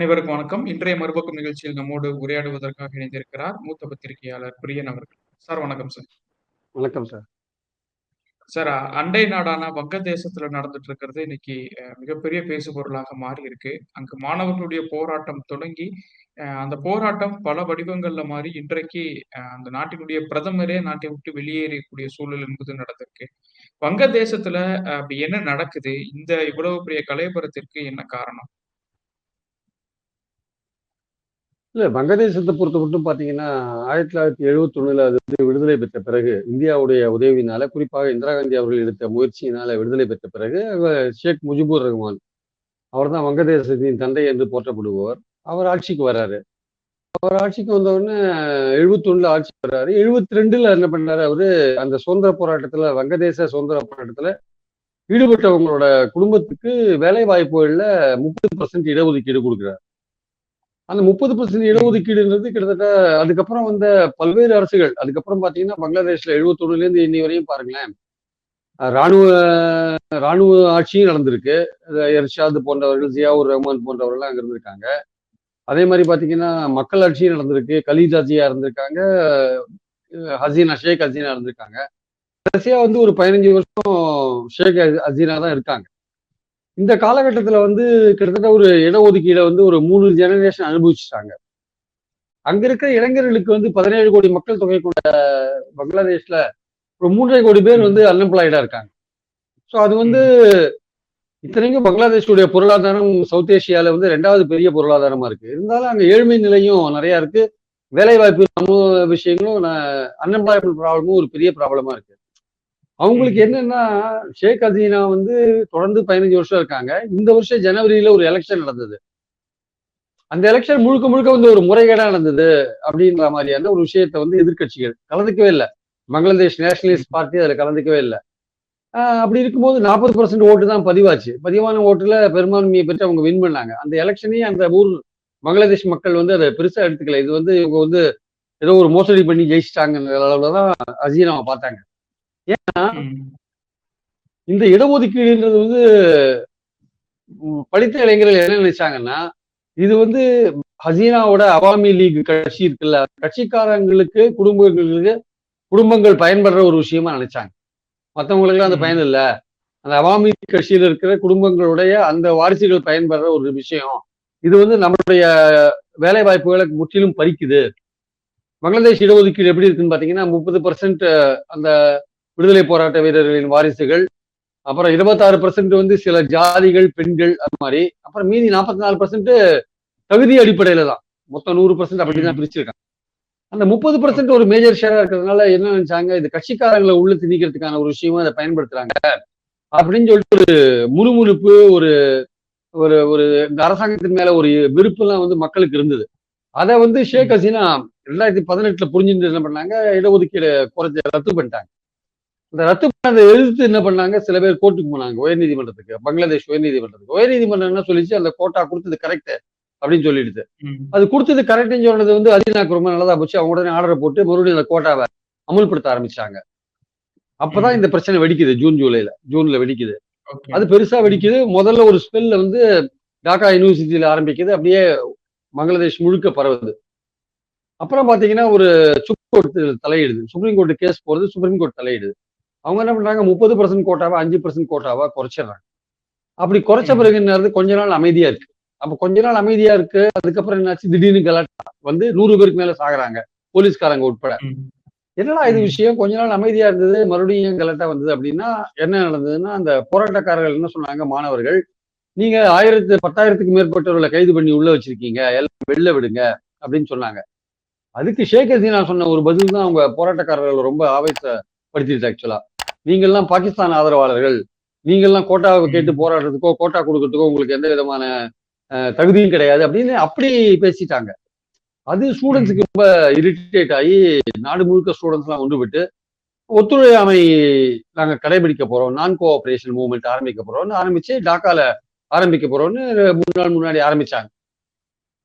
அனைவருக்கும் வணக்கம். இன்றைய மறுபக்கம் நிகழ்ச்சியில் நம்மோடு உரையாடுவதற்காக இணைந்திருக்கிறார் மூத்த பத்திரிகையாளர் பிரியன் அவர்கள். சார் வணக்கம் சார். வணக்கம் சார். சார் அண்டை நாடான வங்கதேசத்துல நடந்துட்டு இருக்கிறது இன்னைக்கு மிகப்பெரிய பேசுபொருளாக மாறி இருக்கு. அங்கு மாணவர்களுடைய போராட்டம் தொடங்கி, அந்த போராட்டம் பல வடிவங்கள்ல மாறி இன்றைக்கு அந்த நாட்டினுடைய பிரதமரே நாட்டை விட்டு வெளியேறக்கூடிய சூழல் என்பது நடந்திருக்கு. வங்கதேசத்துல அப்படி என்ன நடக்குது? இந்த இவ்வளவு பெரிய கலவரத்திற்கு என்ன காரணம்? இல்ல வங்கதேசத்த பொறுத்தமட்டும் பார்த்தீங்கன்னா, 1971ல அது வந்து விடுதலை பெற்ற பிறகு, இந்தியாவுடைய உதவியினால, குறிப்பாக இந்திரா காந்தி அவர்கள் எடுத்த முயற்சியினால விடுதலை பெற்ற பிறகு, ஷேக் முஜிபுர் ரஹ்மான். அவர் தான் வங்கதேசத்தின் தந்தை என்று போற்றப்படுபவர். அவர் ஆட்சிக்கு வர்றாரு. அவர் ஆட்சிக்கு வந்தவுடனே 71ல ஆட்சி வர்றாரு. 72ல என்ன பண்ணாரு அவரு, அந்த சுதந்திர போராட்டத்துல வங்கதேச சுதந்திர போராட்டத்துல ஈடுபட்டவங்களோட குடும்பத்துக்கு வேலை வாய்ப்புகள்ல 30% இடஒதுக்கீடு கொடுக்குறாரு அந்த 30% இடஒதுக்கீடுன்றது கிட்டத்தட்ட அதுக்கப்புறம் வந்த பல்வேறு அரசுகள், அதுக்கப்புறம் பார்த்தீங்கன்னா, பங்களாதேஷ்ல 71லேருந்து இன்னி வரையும் பாருங்களேன், ராணுவ ராணுவ ஆட்சியும் நடந்திருக்கு. எர்ஷாத் போன்றவர்கள், ஜியாவுர் ரஹ்மான் போன்றவர்கள்லாம் அங்க இருந்திருக்காங்க. அதே மாதிரி பார்த்தீங்கன்னா, மக்கள் ஆட்சியும் நடந்திருக்கு. கலீதா ஜியா இருந்திருக்காங்க. ஹசீனா ஷேக் ஹசீனா இருந்திருக்காங்க. கடைசியா வந்து ஒரு 15 வருஷம் ஷேக் ஹசீனா தான் இருக்காங்க. இந்த காலகட்டத்தில் வந்து கிட்டத்தட்ட ஒரு இடஒதுக்கீடை வந்து ஒரு மூணு ஜெனரேஷன் அனுபவிச்சுட்டாங்க. அங்க இருக்கிற இளைஞர்களுக்கு வந்து 17 கோடி மக்கள் தொகை கொண்ட பங்களாதேஷ்ல ஒரு மூன்றரை கோடி பேர் வந்து அன்எம்ப்ளாய்டா இருக்காங்க. ஸோ அது வந்து இத்தனைக்கும் பங்களாதேஷுடைய பொருளாதாரம் சவுத் ஏஷியால வந்து ரெண்டாவது பெரிய பொருளாதாரமா இருக்கு. இருந்தாலும் அங்க ஏழ்மை நிலையும் நிறைய இருக்கு. வேலைவாய்ப்பு சமூக விஷயங்களும் அன்எம்ப்ளாய்மெண்ட் ப்ராப்ளமும் ஒரு பெரிய ப்ராப்ளமா இருக்கு. அவங்களுக்கு என்னன்னா, ஷேக் ஹசீனா வந்து தொடர்ந்து 15 வருஷம் இருக்காங்க. இந்த வருஷம் ஜனவரியில ஒரு எலக்ஷன் நடந்தது. அந்த எலக்ஷன் முழுக்க முழுக்க வந்து ஒரு முறைகேடா நடந்தது அப்படின்ற மாரியான ஒரு விஷயத்த வந்து எதிர்க்கட்சிகள் கலந்துக்கவே இல்ல. பங்களாதேஷ் நேஷனலிஸ்ட் பார்ட்டி அதுல கலந்துக்கவே இல்ல. அப்படி இருக்கும்போது 40% ஓட்டு தான் பதிவாச்சு. பதிவான ஓட்டுல பெரும்பான்மையை பெற்று அவங்க வின் பண்ணாங்க. அந்த எலக்ஷனையும் அந்த ஊர் பங்களாதேஷ் மக்கள் வந்து அத பெருசா எடுத்துக்கல. இது வந்து இவங்க வந்து ஏதோ ஒரு மோசடி பண்ணி ஜெயிச்சுட்டாங்கன்ற அளவுல தான் ஹசீனாவ பார்த்தாங்க. ஏன்னா. இந்த இடஒதுக்கீடுன்றது வந்து படித்த இளைஞர்கள் என்ன நினைச்சாங்கன்னா, இது வந்து ஹசீனாவோட அவாமி லீக் கட்சி இருக்குல்ல, கட்சிக்காரங்களுக்கு, குடும்பங்களுக்கு குடும்பங்கள் பயன்படுற ஒரு விஷயமா நினைச்சாங்க. மத்தவங்களுக்கெல்லாம் அந்த. பயன் இல்ல. அந்த அவாமி கட்சியில இருக்கிற குடும்பங்களுடைய அந்த வாரிசுகள் பயன்படுற ஒரு விஷயம். இது வந்து நம்மளுடைய வேலை வாய்ப்புகள முற்றிலும் பறிக்குது. பங்களாதேஷ் இடஒதுக்கீடு எப்படி இருக்குன்னு பார்த்தீங்கன்னா, 30% அந்த விடுதலை போராட்ட வீரர்களின் வாரிசுகள். அப்புறம் 26% வந்து சில ஜாதிகள், பெண்கள் அது மாரி. அப்புறம் மீதி 44% தகுதி அடிப்படையில தான். மொத்தம் 100% அப்படிதான் ம். பிரிச்சிருக்காங்க. அந்த 30% ஒரு மேஜர் ஷேரா இருக்கிறதுனால என்ன நினைச்சாங்க, இது கட்சிக்காரங்கள உள்ள திணிக்கிறதுக்கான ஒரு விஷயமா இத பயன்படுத்துறாங்க. அப்படின்னு சொல்லிட்டு ஒரு முணுமுணுப்பு, ஒரு ஒரு ஒரு இந்த அரசாங்கத்தின் மேல ஒரு வெறுப்புலாம் வந்து மக்களுக்கு இருந்தது. அத வந்து ஷேக். ஹசீனா 2018ல புரிஞ்சுட்டு என்ன பண்ணாங்க, இடஒதுக்கீட குறைச்சு ரத்து பண்ணிட்டாங்க. இந்த ரத்து பண்ணத எதிர்த்து என்ன பண்ணாங்க, சில பேர் கோர்ட்டுக்கு போனாங்க. உயர்நீதிமன்றத்துக்கு. பங்களாதேஷ் உயர்நீதிமன்றத்துக்கு. உயர்நீதிமன்றம் என்ன சொல்லிச்சு, அந்த கோட்டா குடுத்தது கரெக்ட் அப்படின்னு சொல்லிடுது. அது குடுத்தது கரெக்ட்ன்னு சொன்னது வந்து ஹசீனாக்கு ரொம்ப நல்லதா போச்சு. அவங்க உடனே ஆர்டர போட்டு மறுபடியும் அந்த கோட்டாவ அமுல்படுத்த ஆரம்பிச்சாங்க. அப்பதான். இந்த பிரச்சனை வெடிக்குது. ஜூன், ஜூலைல. ஜூன்ல வெடிக்குது. அது பெருசா. வெடிக்குது. முதல்ல ஒரு ஸ்பெல்ல வந்து டாக்கா யுனிவர்சிட்டில ஆரம்பிக்குது. அப்படியே பங்களாதேஷ் முழுக்க பரவுது. அப்புறம் பார்த்தீங்கன்னா, ஒரு சுப்ரீம் கோர்ட் தலையிடுது. சுப்ரீம் கோர்ட் கேஸ் போறது சுப்ரீம் கோர்ட் தலையிடுது. அவங்க என்ன பண்றாங்க, 30% கோட்டாவ 5% கோட்டாவா குறைச்சிடுறாங்க. அப்படி குறைச்ச. பிறகு என்ன ஆகுது, கொஞ்ச நாள் அமைதியா இருக்கு. அப்ப கொஞ்ச நாள் அமைதியா இருக்கு. அதுக்கப்புறம் என்னாச்சு, திடீர்னு கலாட்டா வந்து 100 பேருக்கு மேல சாகுறாங்க. போலீஸ்காரங்க உட்பட. என்னடா இது. விஷயம்? கொஞ்ச நாள் அமைதியா இருந்தது. மறுபடியும் கலாட்டா வந்தது அப்படின்னா, என்ன நடந்ததுன்னா, அந்த போராட்டக்காரர்கள் என்ன சொன்னாங்க மாணவர்கள், நீங்க 1000 10,000க்கு மேற்பட்டவர்கள கைது பண்ணி உள்ள வச்சிருக்கீங்க. எல்லாம் வெளில விடுங்க அப்படின்னு சொன்னாங்க. அதுக்கு ஷேக் ஹசீனா சொன்ன ஒரு பதில் தான் அவங்க போராட்டக்காரர்கள ரொம்ப ஆவேசப்படுத்திருச்சு ஆக்சுவலா. நீங்கல்லாம் பாகிஸ்தான் ஆதரவாளர்கள். நீங்கல்லாம் கோட்டாவ கேட்டு. போராடுறதுக்கோ, கோட்டா குடுக்கறதுக்கோ உங்களுக்கு எந்த விதமான தகுதியும் கிடையாது அப்படின்னு அப்படி பேசிட்டாங்க. அது ஸ்டூடண்ட்ஸ்க்கு. ரொம்ப இரிட்டேட் ஆயி நாடு முழுக்க ஸ்டூடண்ட்ஸ்லாம் ஒன்றுபட்டு, ஒத்துழையாமை நாங்க கடைபிடிக்க போறோம். நான் கோஆப்பரேஷன் மூவ்மெண்ட் ஆரம்பிக்க போறோம்னு ஆரம்பிச்சு, டாக்கால ஆரம்பிக்க போறோம்னு 3 நாள் முன்னாடி ஆரம்பிச்சாங்க.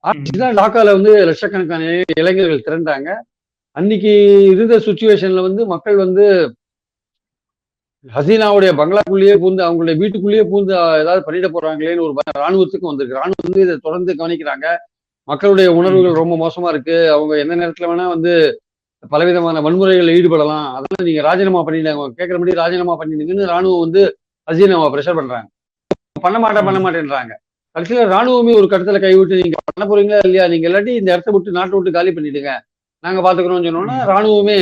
ஆரம்பிச்சு ம். தான் டாக்கால வந்து லட்சக்கணக்கான இளைஞர்கள் திரண்டாங்க. அன்னைக்கு இருந்த சிச்சுவேஷன்ல வந்து மக்கள் வந்து ஹசீனாவுடைய பங்களாக்குள்ளேயே பூந்து அவங்களுடைய வீட்டுக்குள்ளேயே பூந்து ஏதாவது பண்ணிட போறாங்களேன்னு ஒரு ராணுவத்துக்கும் வந்திருக்கு. ராணுவம் வந்து இதை தொடர்ந்து கவனிக்கிறாங்க. மக்களுடைய உணர்வுகள் ரொம்ப மோசமா இருக்கு. அவங்க எந்த நேரத்துல வேணா வந்து பலவிதமான வன்முறைகளில் ஈடுபடலாம். அதனால நீங்க ராஜினாமா பண்ணிடுங்க. கேட்கறபடி ராஜினாமா பண்ணிடுங்கன்னு ராணுவம் வந்து ஹசீனாவை ப்ரெஷர் பண்றாங்க. பண்ண மாட்டேன் பண்ண மாட்டேன்றாங்க. கடைசியில ராணுவமே ஒரு கட்டத்துல கைவிட்டு நீங்க பண்ண போறீங்களா இல்லையா? நீங்க இல்லாட்டி இந்த இடத்த விட்டு நாட்டை விட்டு காலி பண்ணிடுங்க. நாங்க பாத்துக்கிறோம்னு சொன்னோம்னா ராணுவமே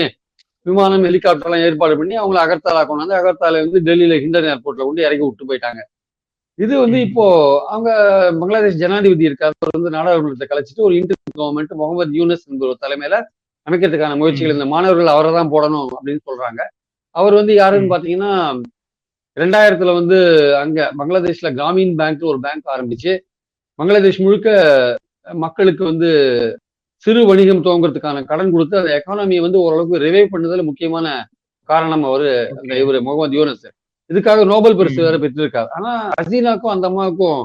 விமானம் ஹெலிகாப்டர் எல்லாம் ஏற்பாடு பண்ணி அவங்கள அகர்த்தாலா கொண்டு வந்து அகர்த்தால வந்து டெல்லியில ஹிண்டன் ஏர்போர்ட்ல கொண்டு இறக்கி விட்டு போயிட்டாங்க இது வந்து. இப்போ அவங்க பங்களாதேஷ் ஜனாதிபதி இருக்கார் அவர் வந்து நாடாளுமன்றத்தை கலைச்சிட்டு ஒரு இன்டர் கவர்மெண்ட் முகமது யூனஸ் என்ற ஒரு தலைமையில அமைக்கிறதுக்கான முயற்சிகள் இந்த மாணவர்கள் அவரை தான் போடணும் அப்படின்னு சொல்றாங்க அவர் வந்து யாருன்னு. பாத்தீங்கன்னா ரெண்டாயிரத்துல வந்து அங்க பங்களாதேஷ்ல கிராமீன் பேங்க் ஒரு பேங்க் ஆரம்பிச்சு பங்களாதேஷ் முழுக்க மக்களுக்கு வந்து சிறு வணிகம் துவங்குறதுக்கான கடன் கொடுத்து அந்த எக்கானமியை வந்து ஓரளவுக்கு ரிவைவ் பண்ணதுல முக்கியமான காரணம் அவரு அந்த. இவரு முகமது யூனஸ் இதுக்காக நோபல் பரிசு. வேற பெற்றிருக்காரு ஆனா ஹசீனாக்கும் அந்த அம்மாவுக்கும்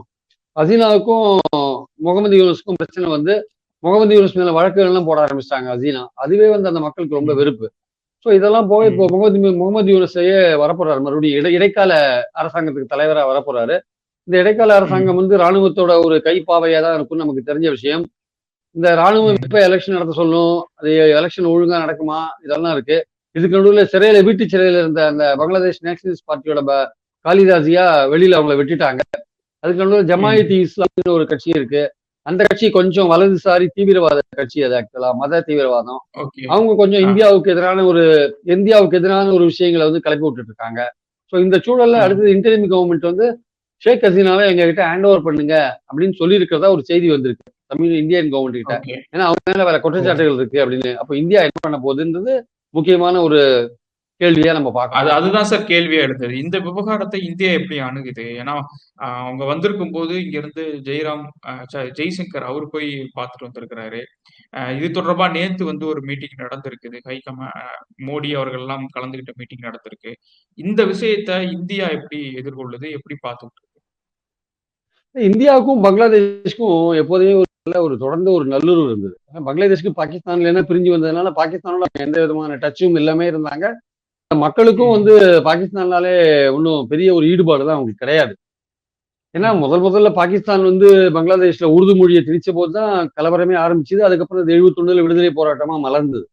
ஹசீனாவுக்கும் முகமது யூனஸ்க்கும் பிரச்சனை வந்து முகமது யூனஸ் மேல வழக்குகள் எல்லாம் போட ஆரம்பிச்சிட்டாங்க ஹசீனா அதுவே வந்து அந்த மக்களுக்கு ரொம்ப. வெறுப்பு ஸோ இதெல்லாம் போக இப்போ. முகமது முகமது யூனஸையே வரப்போறாரு மறுபடியும் இடை இடைக்கால அரசாங்கத்துக்கு தலைவரா வரப்போறாரு இந்த இடைக்கால. அரசாங்கம் வந்து ராணுவத்தோட ஒரு கைப்பாவையா தான் இருக்கும்னு நமக்கு தெரிஞ்ச விஷயம் இந்த ராணுவம் ம். எப்ப எலெக்ஷன் நடத்த சொல்லும்? அது எலெக்ஷன் ஒழுங்கா நடக்குமா? இதெல்லாம் இருக்கு. இதுக்கு நடுவில் சிறையில வீட்டு சிறையில இருந்த அந்த பங்களாதேஷ் நேஷனலிஸ்ட் பார்ட்டியோட காளிதாசியா வெளியில அவங்கள விட்டுட்டாங்க. அதுக்கு நடுவில் ஜமாயத் இஸ்லாம்னு ஒரு கட்சி இருக்கு. அந்த கட்சி கொஞ்சம் வலதுசாரி தீவிரவாத கட்சி அது ஆக்சுவலா மத தீவிரவாதம். அவங்க கொஞ்சம். இந்தியாவுக்கு எதிரான ஒரு இந்தியாவுக்கு எதிரான ஒரு விஷயங்களை வந்து கிளப்பி விட்டுட்டு இருக்காங்க. ஸோ இந்த சூழல்ல. அடுத்தது இன்டர்ம் கவர்மெண்ட் வந்து ஷேக் ஹசீனாவை எங்க கிட்ட ஹேண்ட் ஓவர் பண்ணுங்க அப்படின்னு சொல்லி இருக்கிறதா ஒரு செய்தி வந்திருக்கு. தமிழ் இந்தியன் கவர்மெண்ட் கிட்ட. ஏன்னா அவங்க மேல வேற குற்றச்சாட்டுகள் இருக்கு அப்படின்னு. அப்போ இந்தியா என்ன பண்ண போகுதுன்றது முக்கியமான ஒரு கேள்வியா நம்ம அது பார்க்கலாம் அதுதான் சார் கேள்வியா எழுந்தது இந்த விவகாரத்தை இந்தியா எப்படி அணுகுது? ஏன்னா அவங்க வந்திருக்கும் போது இங்க இருந்து ஜெய்ராம் ஜெய்சங்கர் அவர் போய் பார்த்துட்டு வந்திருக்கிறாரு. இது தொடர்பா நேத்து வந்து ஒரு மீட்டிங் நடந்திருக்குது. ஆஹ் மோடி அவர்கள் எல்லாம் கலந்துகிட்ட மீட்டிங் நடந்திருக்கு. இந்த விஷயத்தை இந்தியா எப்படி எதிர்கொள்ளுது? எப்படி பார்த்துட்டு இந்தியாவுக்கும் பங்களாதேஷ்க்கும் எப்போதுமே ஒரு நல்ல ஒரு தொடர்ந்து ஒரு நல்லுறவு இருந்தது. பங்களாதேஷ்க்கு பாகிஸ்தான்ல என்ன பிரிஞ்சு வந்ததுனால பாகிஸ்தானோட எந்த விதமான டச்சும் இல்லாம இருந்தாங்க. மக்களுக்கும் வந்து பாகிஸ்தான்னாலே ஒன்றும் பெரிய ஒரு ஈடுபாடு தான் அவங்களுக்கு கிடையாது. ஏன்னா முதல் முதல்ல பாகிஸ்தான் வந்து பங்களாதேஷ்ல உருது மொழியை திணிச்ச போது தான் கலவரமே ஆரம்பிச்சது. அதுக்கப்புறம் அது எழுபத்தொன்னுல விடுதலை போராட்டமா மலர்ந்தது.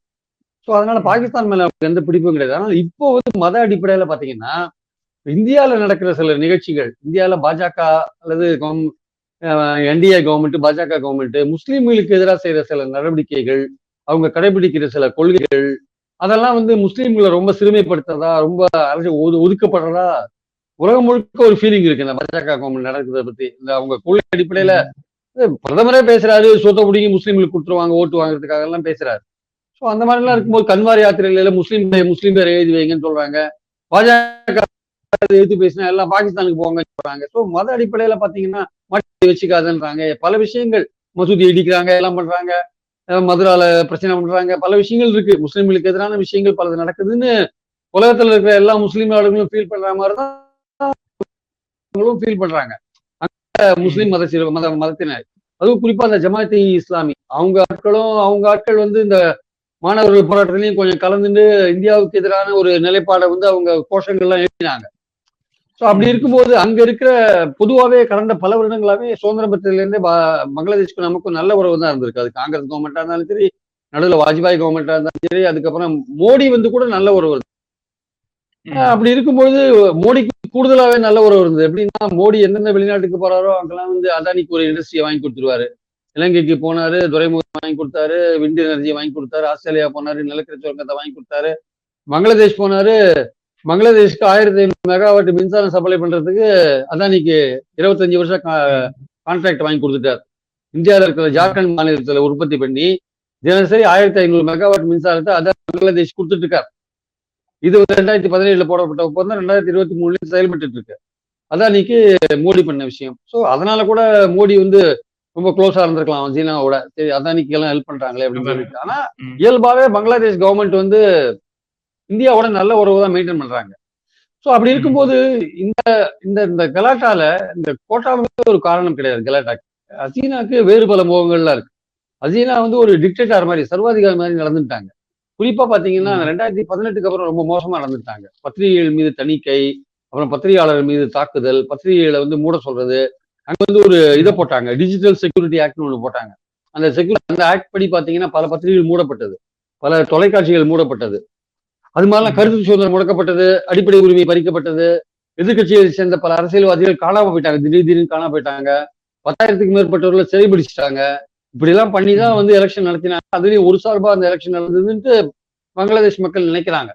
ஸோ அதனால பாகிஸ்தான் மேல அவங்களுக்கு எந்த பிடிப்பும் கிடையாது. ஆனால் இப்போ வந்து மத அடிப்படையில பாத்தீங்கன்னா இந்தியாவில் நடக்கிற சில நிகழ்ச்சிகள் இந்தியாவில் பாஜக அல்லது என்டிஏ கவர்மெண்ட் பாஜக கவர்மெண்ட் முஸ்லீம்களுக்கு எதிராக செய்யற சில நடவடிக்கைகள் அவங்க கடைபிடிக்கிற சில கொள்கைகள் அதெல்லாம் வந்து முஸ்லீம்களை ரொம்ப சிறுமைப்படுத்துறதா ரொம்ப அரசு ஒது- ஒதுக்கப்படுறதா உலகம் முழுக்க ஒரு ஃபீலிங் இருக்கு. இந்த பாஜக கவர்மெண்ட் நடக்கிறத பத்தி. இந்த அவங்க கொள்கை அடிப்படையில பிரதமரே பேசுறாரு சொத்த பிடிங்கி முஸ்லீம்களுக்கு கொடுத்துருவாங்க ஓட்டு வாங்குறதுக்காக எல்லாம் பேசுறாரு. ஸோ அந்த மாதிரி எல்லாம் இருக்கும்போது கன்வார் யாத்திரையில முஸ்லீம் முஸ்லீம் பேர் எழுதி வைங்கன்னு சொல்றாங்க. பாஜக எதிர்த்து பேசினா எல்லாம் பாகிஸ்தானுக்கு போங்கன்னு சொல்றாங்க. ஸோ மத அடிப்படையில பாத்தீங்கன்னா மட்டி வச்சுக்காதுன்றாங்க. பல விஷயங்கள் மசூதி இடிக்கிறாங்க எல்லாம் பண்றாங்க. மதுரால பிரச்சனை பண்றாங்க. பல விஷயங்கள் இருக்கு. முஸ்லீம்களுக்கு எதிரான விஷயங்கள் பலது நடக்குதுன்னு உலகத்துல இருக்கிற எல்லா முஸ்லீம் நாடுகளும் ஃபீல் பண்ற மாதிரி தான் ஃபீல் பண்றாங்க. அங்க முஸ்லீம் மத சிறு மத மதத்தினர். அதுவும் குறிப்பா அந்த ஜமாத்தி இஸ்லாமி. அவங்க ஆட்களும் அவங்க ஆட்கள் வந்து இந்த மாணவர்கள் போராட்டத்திலையும் கொஞ்சம் கலந்துட்டு இந்தியாவுக்கு எதிரான ஒரு நிலைப்பாடை வந்து அவங்க கோஷங்கள்லாம் எழுதினாங்க. ஸோ அப்படி. இருக்கும்போது அங்க இருக்கிற பொதுவாகவே கடந்த பல வருடங்களாவே சுதந்திரம் பெற்றதுலேருந்தே பங்களாதேஷ்க்கு நமக்கும் நல்ல உறவு தான் இருந்திருக்கு. அது காங்கிரஸ் கவர்மெண்டா இருந்தாலும் சரி நடுவில் வாஜ்பாய் கவர்மெண்டா இருந்தாலும் சரி அதுக்கப்புறம் மோடி வந்து கூட நல்ல உறவு அப்படி இருக்கும்பொழுது மோடிக்கு கூடுதலாவே நல்ல உறவு இருந்தது. எப்படின்னா மோடி எந்தெந்த வெளிநாட்டுக்கு போறாரோ அங்கெல்லாம் வந்து அதானிக்கு ஒரு இண்டஸ்ட்ரியை வாங்கி கொடுத்துருவாரு. இலங்கைக்கு போனாரு துறைமுகம் வாங்கி கொடுத்தாரு விண்ட் எனர்ஜியை வாங்கி கொடுத்தாரு ஆஸ்திரேலியா போனாரு நிலக்கரி சுரங்கத்தை வாங்கி கொடுத்தாரு. பங்களாதேஷ் போனாரு பங்களாதேஷ்க்கு ஆயிரத்தி ஐநூறு மெகாவாட் மின்சாரம் சப்ளை பண்றதுக்கு அதானிக்கு இருபத்தஞ்சு வருஷம் கான்ட்ராக்ட் வாங்கி கொடுத்துட்டார். இந்தியாவில் இருக்கிற ஜார்க்கண்ட் மாநிலத்துல உற்பத்தி பண்ணி தினசரி ஆயிரத்தி ஐநூறு மெகாவாட் மின்சாரத்தை அதான் பங்களாதேஷ் கொடுத்துட்டு இருக்கார் இது ரெண்டாயிரத்தி பதினேழுல போடப்பட்ட ஒப்பந்தம் ரெண்டாயிரத்தி இருபத்தி மூணுல செயல்பட்டு இருக்கு அதானிக்கு மோடி பண்ண விஷயம். ஸோ அதனால கூட மோடி வந்து ரொம்ப க்ளோஸா இருந்திருக்கலாம் சீனாவோட. சரி அதானிக்கு எல்லாம் ஹெல்ப் பண்றாங்களே அப்படின்னு. சொல்லிட்டு. ஆனா. இயல்பாவே பங்களாதேஷ் கவர்மெண்ட் வந்து இந்தியாவோட நல்ல உறவு தான் மெயின்டைன் பண்றாங்க. ஸோ அப்படி. இருக்கும்போது இந்த இந்த இந்த கலாட்டால இந்த கோட்டாவுக்கு ஒரு காரணம் கிடையாது கலாட்டாக்கு. ஹசீனாக்கு வேறு பல முகங்கள்லாம் இருக்கு. ஹசீனா வந்து ஒரு டிக்டேட்டர் மாதிரி சர்வாதிகாரி மாதிரி நடந்துட்டாங்க. குறிப்பா பாத்தீங்கன்னா. ரெண்டாயிரத்தி பதினெட்டுக்கு அப்புறம் ரொம்ப மோசமா நடந்துட்டாங்க. பத்திரிகைகள் மீது தணிக்கை அப்புறம் பத்திரிகையாளர் மீது தாக்குதல் பத்திரிகைகளை வந்து மூட சொல்றது அங்க வந்து ஒரு இதை போட்டாங்க டிஜிட்டல் செக்யூரிட்டி ஆக்ட்னு ஒன்று போட்டாங்க. அந்த செக்யூரிட்டி அந்த ஆக்ட் படி பாத்தீங்கன்னா பல பத்திரிகைகள் மூடப்பட்டது. பல தொலைக்காட்சிகள் மூடப்பட்டது. அது மாதிரிலாம். கருத்து சுதந்திரம் முடக்கப்பட்டது அடிப்படை உரிமை பறிக்கப்பட்டது. எதிர்க்கட்சியை சேர்ந்த பல அரசியல்வாதிகள் காணாம போயிட்டாங்க. திடீர் திடீர்னு காணாம போயிட்டாங்க. பத்தாயிரத்துக்கு மேற்பட்டவர்களை சிறைபிடிச்சிட்டாங்க. இப்படி எல்லாம் பண்ணி தான் ம். வந்து எலெக்ஷன் நடத்தினாங்க. அதுலயும் ஒரு சார்பா அந்த எலெக்ஷன் நடந்ததுன்ட்டு பங்களாதேஷ் மக்கள் நினைக்கிறாங்க.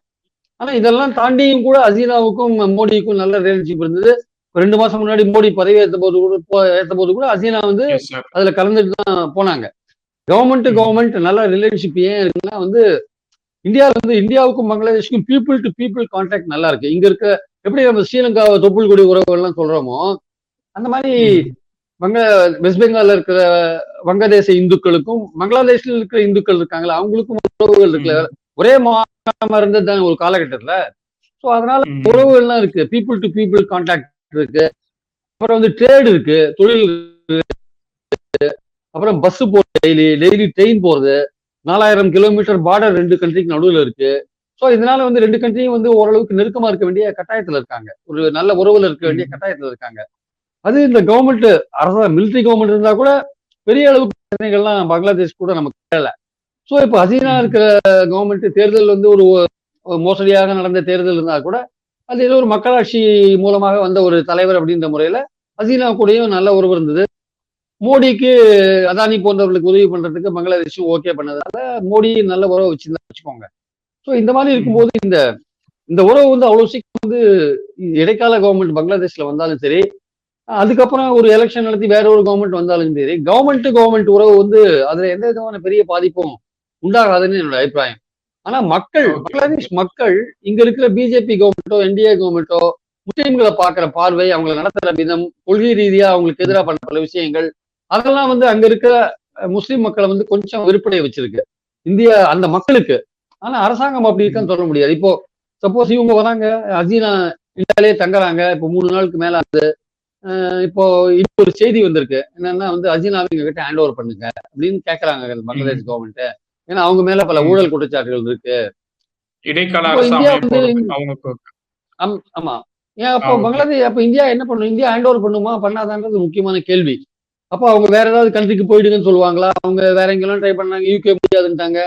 ஆனா இதெல்லாம் தாண்டியும் கூட ஹசீனாவுக்கும் மோடிக்கும் நல்ல ரிலேஷன்ஷிப் இருந்தது. ரெண்டு மாசம் முன்னாடி மோடி பதவி ஏற்ற போது கூட ஏத்த போது கூட ஹசீனா வந்து அதுல கலந்துட்டு தான் போனாங்க. Government to. கவர்மெண்ட் நல்ல ரிலேஷன்ஷிப் ஏன் இருக்குன்னா வந்து இந்தியாவில் வந்து இந்தியாவுக்கும் பங்களாதேஷுக்கும் பீப்புள் டு பீப்புள் கான்டாக்ட் நல்லா இருக்கு இங்க இருக்க எப்படி நம்ம ஸ்ரீலங்கா தொப்புள் கொடி உறவுகள்லாம் சொல்றோமோ அந்த மாதிரி. வங்க வெஸ்ட் பெங்கால்ல இருக்கிற வங்கதேச இந்துக்களுக்கும் பங்களாதேஷ்ல இருக்கிற இந்துக்கள் இருக்காங்களா அவங்களுக்கும் உறவுகள் இருக்குல்ல. ஒரே மாநிலமா இருந்தது தானே ஒரு காலகட்டத்துல ஸோ அதனால. உறவுகள்லாம் இருக்கு பீப்புள் டு பீப்புள் கான்டாக்ட் இருக்கு அப்புறம் வந்து ட்ரேட் இருக்கு தொழில் இருக்கு அப்புறம் பஸ் போறது டெய்லி டெய்லி ட்ரெயின் போறது நாலாயிரம் கிலோமீட்டர் பார்டர் ரெண்டு கண்ட்ரிக்கு நடுவில் இருக்கு. ஸோ இதனால வந்து ரெண்டு கண்ட்ரியும் வந்து ஓரளவுக்கு நெருக்கமா இருக்க வேண்டிய கட்டாயத்துல இருக்காங்க. ஒரு நல்ல உறவுல இருக்க வேண்டிய. கட்டாயத்துல இருக்காங்க. அது இந்த கவர்மெண்ட் அரசா மிலிட்டரி கவர்மெண்ட் இருந்தா கூட பெரிய அளவுக்கு பிரச்சனைகள்லாம் பங்களாதேஷ் கூட நமக்கு தேவை ஸோ இப்போ ஹசீனா. இருக்கிற கவர்மெண்ட் தேர்தல் வந்து ஒரு ஒரு மோசடியாக நடந்த தேர்தல் இருந்தா கூட அது ஏதோ ஒரு மக்களாட்சி மூலமாக வந்த ஒரு தலைவர் அப்படின்ற முறையில ஹசீனா கூடயும் நல்ல உறவு இருந்தது. மோடிக்கு அதானி போன்றவர்களுக்கு உதவி பண்றதுக்கு பங்களாதேஷும் ஓகே பண்ணதால மோடி நல்ல உறவு வச்சிருந்தா வச்சுக்கோங்க ஸோ இந்த மாதிரி. இருக்கும்போது இந்த இந்த உறவு வந்து அவ்வளவு சீக்கிரம் வந்து இடைக்கால கவர்மெண்ட் பங்களாதேஷ்ல வந்தாலும் சரி அதுக்கப்புறம் ஒரு எலெக்ஷன் நடத்தி வேற ஒரு கவர்மெண்ட் வந்தாலும் சரி கவர்மெண்ட் டு கவர்மெண்ட் உறவு வந்து அதுல எந்த விதமான பெரிய பாதிப்பும் உண்டாகாதுன்னு என்னோட அபிப்பிராயம் ஆனா மக்கள் பங்களாதேஷ் மக்கள் இங்க இருக்கிற பிஜேபி கவர்மெண்ட்டோ என்டிஏ கவர்மெண்ட்டோ முஸ்லீம்களை பார்க்கிற பார்வை அவங்களை நடத்துற விதம் கொள்கை ரீதியா அவங்களுக்கு எதிராக பண்ண பல விஷயங்கள் அதெல்லாம் வந்து அங்க இருக்கிற முஸ்லீம் மக்களை வந்து கொஞ்சம் வெறுப்படைய வச்சிருக்கு. இந்தியா அந்த மக்களுக்கு. ஆனா அரசாங்கம் அப்படி இருக்கான்னு சொல்ல முடியாது. இப்போ சப்போஸ் இவங்க வராங்க ஹசீனா இந்தியாலே தங்குறாங்க இப்போ மூணு நாளுக்கு மேல ஆகுது. இப்போ இப்போ ஒரு செய்தி வந்திருக்கு. என்னன்னா வந்து ஹசீனாவை எங்க கிட்ட ஹேண்ட் ஓவர் பண்ணுங்க அப்படின்னு கேட்கறாங்க பங்களாதேஷ் கவர்மெண்ட் ஏன்னா அவங்க மேல பல. ஊழல் குற்றச்சாட்டுகள் இருக்கு. ஆம்- ஏன் அப்போ. பங்களாதேஷ் அப்ப இந்தியா என்ன பண்ணும்? இந்தியா ஹேண்ட் ஓவர் பண்ணுமா? பண்ணாதான்றது முக்கியமான கேள்வி. அப்போ அவங்க வேற ஏதாவது கண்ட்ரிக்கு போயிடுங்கன்னு சொல்லுவாங்களா? அவங்க வேற எங்கெல்லாம் ட்ரை பண்ணாங்க? யூகே முடியாதுன்ட்டாங்க.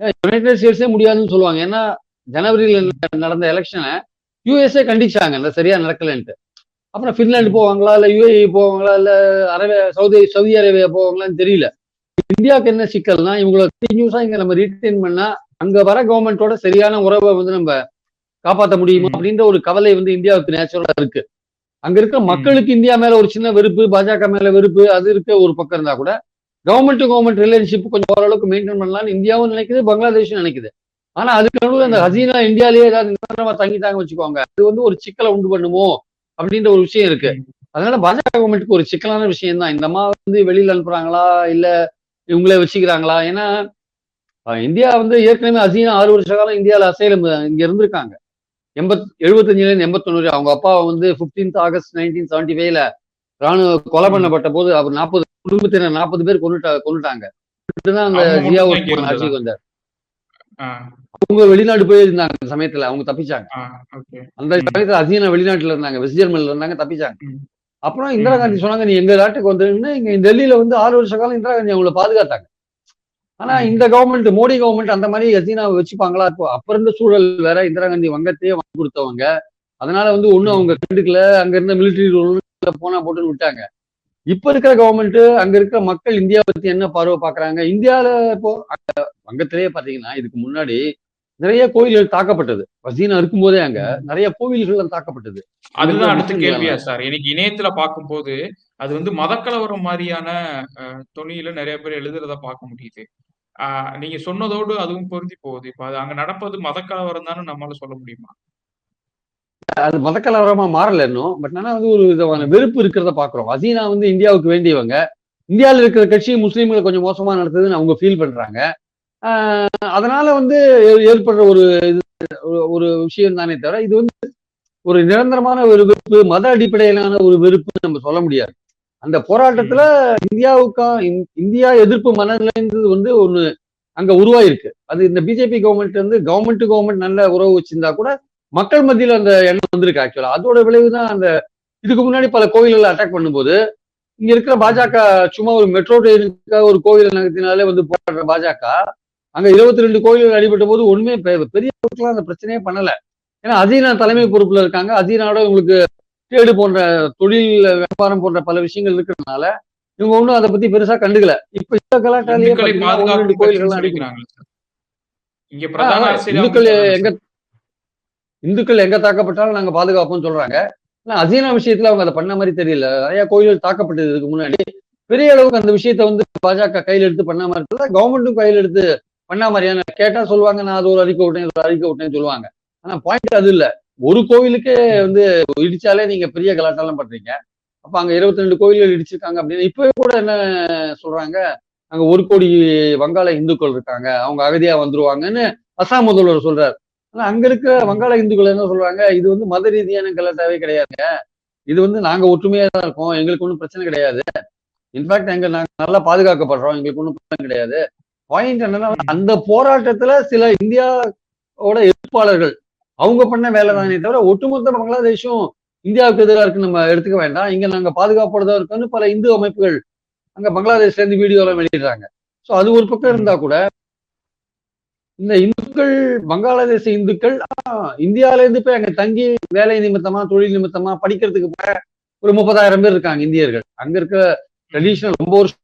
யுனைடெட் ஸ்டேட்ஸே முடியாதுன்னு சொல்லுவாங்க. ஏன்னா ஜனவரியில் நடந்த எலெக்ஷனை யூஎஸ்ஏ கண்டிச்சாங்க. இல்லை சரியா நடக்கலன்ட்டு. அப்புறம் ஃபின்லாண்டு போவாங்களா? இல்லை யுஏஇ போவாங்களா? இல்லை அரேபியா சவுதி சவுதி அரேபியா போவாங்களான்னு தெரியல. இந்தியாவுக்கு என்ன சிக்கல்னா இவங்களை கண்டினியூஸா இங்க நம்ம ரீட்டைன் பண்ணா அங்க வர கவர்மெண்ட்டோட சரியான உறவை வந்து நம்ம காப்பாற்ற முடியுமா? அப்படின்ற ஒரு கவலை வந்து இந்தியாவுக்கு நேச்சுரலா இருக்கு. அங்க இருக்க. மக்களுக்கு இந்தியா மேல ஒரு சின்ன வெறுப்பு பாஜக மேல வெறுப்பு அது இருக்க ஒரு பக்கம் இருந்தா கூட கவர்மெண்ட் டு கவர்மெண்ட் ரிலேஷன்ஷிப் கொஞ்சம் ஓரளவுக்கு மெயின்டைன் பண்ணலாம்னு இந்தியாவும் நினைக்குது பங்களாதேஷும் நினைக்குது ஆனா அதுக்கு நடுவில் ம். ஹசீனா இந்தியாலேயே ஏதாவது நிரந்தரமா தங்கிட்டாங்க வச்சுக்கோங்க அது வந்து ஒரு சிக்கலை உண்டு பண்ணுமோ அப்படின்ற ஒரு விஷயம் இருக்கு. அதனால பாஜக கவர்மெண்ட்டுக்கு ஒரு சிக்கலான விஷயம் தான் இந்த அம்மா வந்து வெளியில அனுப்புறாங்களா இல்ல இவங்களே வச்சுக்கிறாங்களா ஏன்னா இந்தியா வந்து ஏற்கனவே ஹசீனா ஆறு வருஷ காலம் இந்தியாவில் அசைலம் இங்க இருந்திருக்காங்க எண்பத் எழுபத்தஞ்சுல இருந்து எண்பத்தொன்னு அவங்க அப்பா வந்து 15th ஆகஸ்ட் நைன்டீன் செவன்டி ஃபைவ்ல ராணுவ கொலை. பண்ணப்பட்ட போது அவர் நாற்பது குடும்பத்தினர் நாற்பது பேர் கொண்டுட்டா கொண்டுட்டாங்க அந்த அவங்க ஜியா உஸ்மான் ஆட்சிக்கு வந்தார் அவங்க வெளிநாடு போயிருந்தாங்க அந்த சமயத்துல அவங்க தப்பிச்சாங்க அந்த. சமயத்துல ஹசீனா வெளிநாட்டுல இருந்தாங்க வெஸ்ட் ஜெர்மனில இருந்தாங்க தப்பிச்சாங்க. அப்புறம் இந்திரா. காந்தி சொன்னாங்க நீ எங்க நாட்டுக்கு வந்துருன்னு இங்க டெல்லியில வந்து ஆறு வருஷ காலம் இந்திரா காந்தி அவங்கள பாதுகாத்தாங்க ஆனா. இந்த கவர்மெண்ட் மோடி கவர்மெண்ட் அந்த மாதிரி ஹசீனாவை வச்சுப்பாங்களா? இப்போ அப்ப இருந்த சூழல் வேற இந்திரா காந்தி வங்கத்தையே வாங்கி கொடுத்தவங்க. அதனால வந்து ஒண்ணும் ம். அவங்க கண்டுக்கல. அங்க இருந்த மிலிட்டரி ரூல் போனா போட்டுன்னு விட்டாங்க. இப்ப இருக்கிற கவர்மெண்ட் அங்க இருக்கிற மக்கள் இந்தியா பத்தி என்ன பார்வை பாக்குறாங்க இந்தியால இப்போ வங்கத்திலேயே பாத்தீங்கன்னா இதுக்கு முன்னாடி நிறைய கோயில்கள் தாக்கப்பட்டது. ஹசீனா இருக்கும்போதே அங்க ம். நிறைய கோவில்கள் தாக்கப்பட்டது. அங்க அதுதான் அடுத்த கேள்வியா. சார். இன்னைக்கு இணையத்துல பார்க்கும்போது அது வந்து மதக்கலவரம் மாதிரியான அஹ், தொனியில நிறைய பேர் எழுதுறத பார்க்க முடியுது. ஆஹ், நீங்க சொன்னதோடு அதுவும் பொருந்தி போகுது. இப்ப அது அங்க நடப்பது மதக்கலவரம் தானே நம்மளால சொல்ல முடியுமா? அது மதக்கலவரமா மாறல இன்னும். பட் ஆனா வந்து ஒரு விதமான. வெறுப்பு இருக்கிறத பாக்குறோம் ஹசீனா வந்து இந்தியாவுக்கு வேண்டியவங்க. இந்தியாவில் இருக்கிற கட்சி முஸ்லீம்களை கொஞ்சம் மோசமா நடத்துதுன்னு அவங்க ஃபீல் பண்றாங்க. அதனால வந்து ஏ- ஏற்படுற ஒரு இது ஒரு- ஒரு விஷயம் தானே தவிர இது வந்து ஒரு நிரந்தரமான ஒரு வெறுப்பு மத அடிப்படையிலான ஒரு வெறுப்பு நம்ம சொல்ல முடியாது. அந்த போராட்டத்துல இந்தியாவுக்கா இந்- இந்தியா எதிர்ப்பு மனநிலைன்றது வந்து ஒண்ணு அங்க உருவாயிருக்கு. அது இந்த பிஜேபி கவர்மெண்ட் வந்து கவர்மெண்ட் டு கவர்மெண்ட் நல்ல உறவு வச்சிருந்தா கூட மக்கள் மத்தியில் அந்த எண்ணம் வந்திருக்கு ஆக்சுவலா அதோட விளைவு தான் அந்த இதுக்கு முன்னாடி பல கோயில்களை அட்டாக் பண்ணும்போது இங்க இருக்கிற பாஜக சும்மா ஒரு மெட்ரோ ட்ரெயினுக்காக ஒரு கோவில் நகர்த்தினாலே வந்து போராடுற பாஜக அங்க இருபத்தி ரெண்டு கோயில்கள் அடிபட்ட போது ஒண்ணுமே பெரிய அளவுக்குலாம் அந்த பிரச்சனையே பண்ணல. ஏன்னா அதீனா தலைமை பொறுப்புல இருக்காங்க. அதீனாவோட உங்களுக்கு கேடு போன்ற தொழில் வியாபாரம் போன்ற பல விஷயங்கள் இருக்கிறதுனால இவங்க ஒண்ணும் அதை பத்தி பெருசா கண்டுக்கல. இப்ப இந்த கலாட்டாலேயே கோயில்கள்லாம் அடிக்கிறாங்க இந்துக்கள் எங்க இந்துக்கள் எங்க தாக்கப்பட்டாலும் நாங்க பாதுகாப்போம்னு சொல்றாங்க. ஆனா அசீனா விஷயத்துல அவங்க அதை பண்ண மாதிரி தெரியல. நிறைய கோயில்கள் தாக்கப்பட்டது இதுக்கு முன்னாடி. பெரிய அளவுக்கு அந்த விஷயத்த வந்து பாஜக கையில் எடுத்து பண்ண மாதிரி கவர்மெண்ட்டும் கையில் எடுத்து பண்ணா மாதிரியான கேட்டா சொல்லுவாங்க நான் அது ஒரு அறிக்கை விட்டேன் ஒரு அறிக்கை விட்டேன்னு சொல்லுவாங்க. ஆனா பாயிண்ட் அது இல்ல. ஒரு கோவிலுக்கே வந்து இடிச்சாலே நீங்க பெரிய கலாட்டாலாம் பண்றீங்க. அப்ப அங்க இருபத்தி ரெண்டு கோயில்கள் இடிச்சிருக்காங்க அப்படின்னு. இப்பவே கூட என்ன சொல்றாங்க? அங்க ஒரு கோடி வங்காள இந்துக்கள் இருக்காங்க. அவங்க அகதியா வந்துருவாங்கன்னு அசாம் முதல்வர் சொல்றாரு. ஆனா அங்க இருக்கிற வங்காள இந்துக்கள் என்ன சொல்றாங்க? இது வந்து மத ரீதியான கலாட்டாவே கிடையாதுங்க. இது வந்து நாங்க ஒற்றுமையா தான் இருக்கோம். எங்களுக்கு ஒன்றும் பிரச்சனை கிடையாது. இன்ஃபேக்ட் எங்க நாங்க நல்லா பாதுகாக்கப்படுறோம். எங்களுக்கு ஒன்றும் பிரச்சனை கிடையாது. பாயிண்ட் என்னன்னா அந்த போராட்டத்துல சில இந்தியாவோட எதிர்ப்பாளர்கள் அவங்க பண்ண வேலை தானே தவிர ஒட்டுமொத்த பங்களாதேஷும் இந்தியாவுக்கு எதிராக இருக்குன்னு நம்ம எடுத்துக்க வேண்டாம். இங்க நாங்க பாதுகாப்போட தான் இருக்கோம்னு பல இந்து அமைப்புகள் அங்க பங்களாதேஷ்ல இருந்து வீடியோ எல்லாம் வெளியிடுறாங்க. ஸோ அது ஒரு பக்கம் இருந்தா கூட இந்த இந்துக்கள் பங்களாதேச இந்துக்கள் இந்தியால இருந்து போய் அங்க தங்கி வேலை நிமித்தமா தொழில் நிமித்தமா படிக்கிறதுக்கு போய் ஒரு முப்பதாயிரம் பேர் இருக்காங்க இந்தியர்கள். அங்க இருக்க ட்ரெடிஷனல் ரொம்ப வருஷம்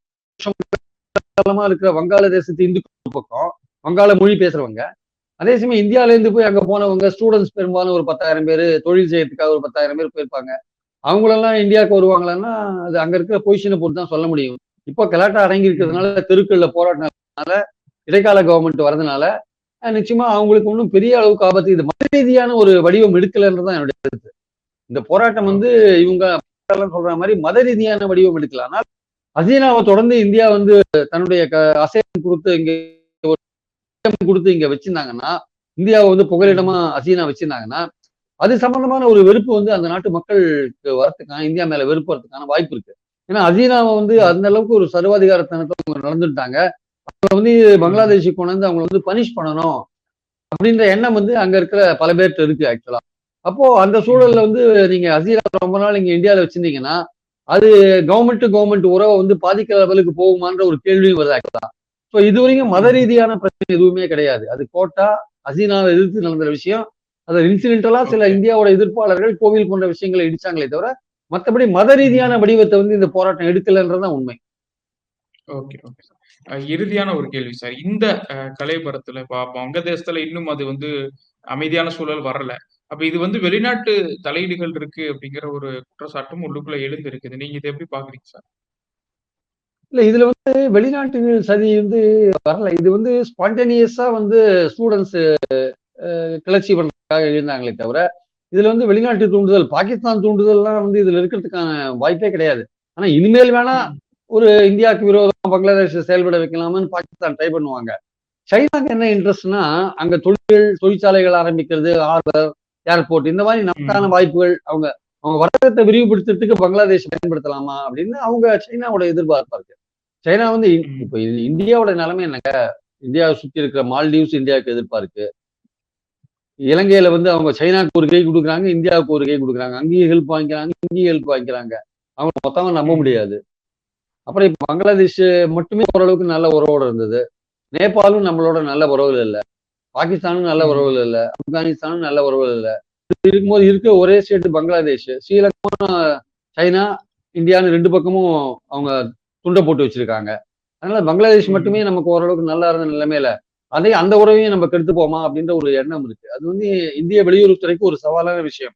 காலமா இருக்கிற வங்காளதேசத்து இந்துக்கள் பக்கம் வங்காள மொழி பேசுறவங்க. அதே சமயம் இந்தியால இருந்து போய் அங்க போனவங்க ஸ்டூடெண்ட்ஸ் பெரும்பாலும் ஒரு பத்தாயிரம் பேர் தொழில் செய்யறதுக்காக ஒரு பத்தாயிரம் பேர் போயிருப்பாங்க. அவங்களெல்லாம் இந்தியாவுக்கு வருவாங்களான்னா அது அங்க இருக்கிற பொசிஷனை பொறுத்து தான் சொல்ல முடியும். இப்போ கலாட்டா அடங்கி இருக்கிறதுனால தெருக்கள்ல போராட்டினால இடைக்கால கவர்மெண்ட் வரதுனால நிச்சயமா அவங்களுக்கு ஒன்றும் பெரிய அளவுக்கு ஆபத்து. இது மத ரீதியான ஒரு வடிவம் எடுக்கலன்றதான் என்னுடைய கருத்து. இந்த போராட்டம் வந்து இவங்க சொல்ற மாதிரி மத ரீதியான வடிவம் எடுக்கல. ஆனால் ஹசீனாவை தொடர்ந்து இந்தியா வந்து தன்னுடைய அசைன் கொடுத்து இங்க ஒரு கொடுத்து இங்க வச்சிருந்தாங்கன்னா இந்தியாவை வந்து புகலிடமா ஹசீனா வச்சிருந்தாங்கன்னா அது சம்பந்தமான ஒரு வெறுப்பு வந்து அந்த நாட்டு மக்களுக்கு வரத்துக்கான இந்தியா மேல வெறுப்பு வரதுக்கான வாய்ப்பு இருக்கு. ஏன்னா ஹசீனாவை வந்து அந்த அளவுக்கு ஒரு சர்வாதிகாரத்தனத்தை அவங்க நடந்துட்டாங்க. அவங்க வந்து பங்களாதேஷுக்கு கொண்டு வந்து அவங்களை வந்து பனிஷ் பண்ணணும் அப்படின்ற எண்ணம் வந்து அங்க இருக்கிற பல பேர்கிட்ட இருக்கு ஆக்சுவலா. அப்போ அந்த சூழல்ல வந்து நீங்க ஹசீனா ரொம்ப நாள் இங்க இந்தியாவில வச்சிருந்தீங்கன்னா அது கவர்மெண்ட் டு கவர்மெண்ட் உறவை வந்து பாதிக்கிற லெவலுக்கு போகுமான்ற ஒரு கேள்வியும் வருது ஆக்சுவலா ஸோ இது வரைக்கும் மத ரீதியான பிரச்சனை எதுவுமே கிடையாது. அது கோட்டா ஹசீனாவை எதிர்த்து நடந்த விஷயம். அது இன்சிடென்டலா சில. இந்தியாவோட எதிர்ப்பாளர்கள் கோவில் போன்ற விஷயங்களை இடிச்சாங்களே தவிர மற்றபடி மத ரீதியான வடிவத்தை வந்து இந்த போராட்டம் எடுக்கலன்றதுதான் உண்மை. ஓகே ஓகே சார் இறுதியான ஒரு கேள்வி சார் இந்த கலைபரத்துல இப்ப வங்கதேசத்துல இன்னும் அது வந்து அமைதியான சூழல் வரல. அப்ப இது வந்து வெளிநாட்டு தலையீடுகள் இருக்கு அப்படிங்கிற ஒரு குற்றச்சாட்டும் உள்ளுக்குள்ள எழுந்து இருக்குது நீங்க இதை எப்படி பாக்குறீங்க சார்? இல்ல இதுல வந்து வெளிநாட்டு சதி வந்து வரல. இது வந்து ஸ்பான்டேனியஸா வந்து ஸ்டூடெண்ட்ஸ் கிளர்ச்சி பண்றதுக்காக எழுந்தாங்களே தவிர இதுல வந்து வெளிநாட்டு தூண்டுதல் பாகிஸ்தான் தூண்டுதல்லாம் வந்து இதுல இருக்கிறதுக்கான வாய்ப்பே கிடையாது. ஆனா இனிமேல் வேணா ஒரு இந்தியாவுக்கு விரோதமா பங்களாதேஷ் செயல்பட வைக்கலாம்னு பாகிஸ்தான் ட்ரை பண்ணுவாங்க. சைனாக்கு என்ன இன்ட்ரெஸ்ட்னா அங்க தொழில் தொழிற்சாலைகள் ஆரம்பிக்கிறது ஆர்டர் ஏர்போர்ட் இந்த மாதிரி நமக்கான வாய்ப்புகள் அவங்க அவங்க வர்த்தகத்தை விரிவுபடுத்துறதுக்கு பங்களாதேஷ் பயன்படுத்தலாமா அப்படின்னு அவங்க சைனாவோட எதிர்பார்ப்பா இருக்கு சைனா வந்து. இப்ப இந்தியாவோட நிலைமை என்னங்க? இந்தியாவை சுத்தி இருக்கிற மால்டீவ்ஸ் இந்தியாவுக்கு எதிர்பார்க்கு இலங்கையில வந்து அவங்க சைனாக்கு ஒரு கை கொடுக்குறாங்க இந்தியாவுக்கு ஒரு கை கொடுக்குறாங்க. அங்கேயும் ஹெல்ப் வாங்கிக்கிறாங்க இங்கேயும் ஹெல்ப் வாங்கிக்கிறாங்க. அவங்க மொத்தமா நம்ப. முடியாது. அப்புறம் இப்ப பங்களாதேஷ் மட்டுமே ஓரளவுக்கு நல்ல உறவோட இருந்தது. நேபாளும் நம்மளோட நல்ல உறவுகள் இல்லை. பாகிஸ்தானும் நல்ல. உறவுகள் இல்லை ஆப்கானிஸ்தானும் நல்ல உறவுகள் இல்லை. இருக்கும்போது இருக்க ஒரே ஸ்டேட் பங்களாதேஷ் ஸ்ரீலங்கா சைனா இந்தியான்னு ரெண்டு பக்கமும் அவங்க துண்டை போட்டு வச்சிருக்காங்க. அதனால பங்களாதேஷ். மட்டுமே நமக்கு ஓரளவுக்கு நல்லா இருந்த நிலைமையில அதே அந்த உறவையும் நம்ம கெடுத்து போமா அப்படின்ற ஒரு எண்ணம் இருக்கு. அது வந்து இந்திய வெளியுறவுத்துறைக்கு ஒரு சவாலான விஷயம்.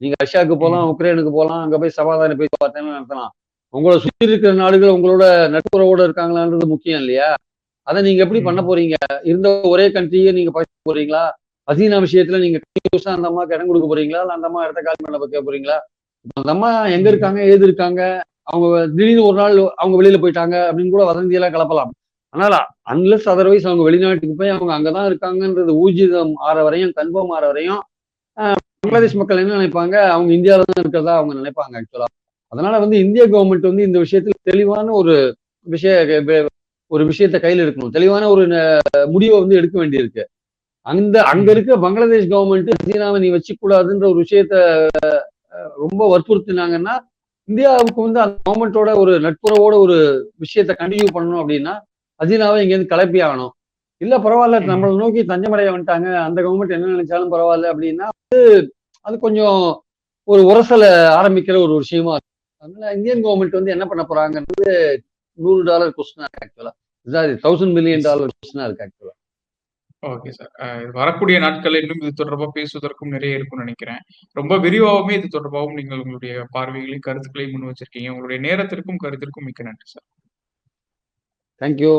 நீங்க ரஷ்யாவுக்கு போகலாம் உக்ரைனுக்கு போகலாம் அங்க போய் சமாதான பேச்சுவார்த்தை நடத்தலாம். உங்களை சுற்றி இருக்கிற நாடுகள் உங்களோட நட்புறவோட இருக்காங்களான்றது முக்கியம் இல்லையா? அதை நீங்க எப்படி பண்ண. போறீங்க? இருந்த ஒரே கண்ட்ரியே நீங்க பார்க்க போறீங்களா? ஹசீனா விஷயத்துல நீங்க அந்த அம்மாக்கு இடம் கொடுக்க போறீங்களா? இல்ல அந்த அம்மா இடத்த காலி பண்ண வைக்க போறீங்களா? அந்த அம்மா எங்க. இருக்காங்க? ஏது இருக்காங்க? அவங்க திடீர்னு ஒரு நாள் அவங்க வெளியில போயிட்டாங்க அப்படின்னு கூட வதந்தி எல்லாம் கலப்பலாம் அதனால அன்லெஸ் அதர்வைஸ் அவங்க வெளிநாட்டுக்கு போய் அவங்க அங்கதான் இருக்காங்கன்றது ஊர்ஜிதம் ஆற வரையும் கன்ஃபார்ம் ஆற வரையும் பங்களாதேஷ் மக்கள் என்ன நினைப்பாங்க? அவங்க இந்தியாவில தான் இருக்கிறதா அவங்க நினைப்பாங்க ஆக்சுவலா அதனால வந்து இந்திய கவர்மெண்ட் வந்து இந்த விஷயத்துல தெளிவான ஒரு விஷய ஒரு விஷயத்த கையில் எடுக்கணும். தெளிவான ஒரு முடிவை வந்து எடுக்க வேண்டியிருக்கு. அந்த அங்க இருக்க பங்களாதேஷ் கவர்மெண்ட் ஹசீனாவை நீ வச்சுக்கூடாதுன்ற ஒரு விஷயத்த ரொம்ப வற்புறுத்தினாங்கன்னா இந்தியாவுக்கு வந்து அந்த கவர்மெண்டோட ஒரு நட்புறவோட ஒரு விஷயத்த கண்டினியூ பண்ணணும் அப்படின்னா ஹசீனாவை இங்கேருந்து கிளப்பி ஆகணும். இல்ல பரவாயில்ல. நம்மளை நோக்கி தஞ்சமடைய வந்துட்டாங்க அந்த கவர்மெண்ட் என்ன நினைச்சாலும் பரவாயில்ல அப்படின்னா அது அது கொஞ்சம் ஒரு உரசலை ஆரம்பிக்கிற ஒரு விஷயமா அதனால இந்தியன் கவர்மெண்ட் வந்து என்ன பண்ண போறாங்கன்றது நூறு டாலர் கொஸ்டினா இருக்கு actually sorry thousand million dollar கொஸ்டினா இருக்கு ஆக்சுவலா ஓகே சார். வரக்கூடிய நாட்கள்ல இன்னும் இது தொடர்பா பேசுவதற்கும் நிறைய இருக்கும்னு நினைக்கிறேன். ரொம்ப விரிவாவுமே இது தொடர்பாகவும் நீங்கள் உங்களுடைய பார்வைகளையும், கருத்துக்களையும் முன் வச்சிருக்கீங்க. உங்களுடைய நேரத்திற்கும், கருத்திற்கும் மிக்க நன்றி சார். தேங்க்யூ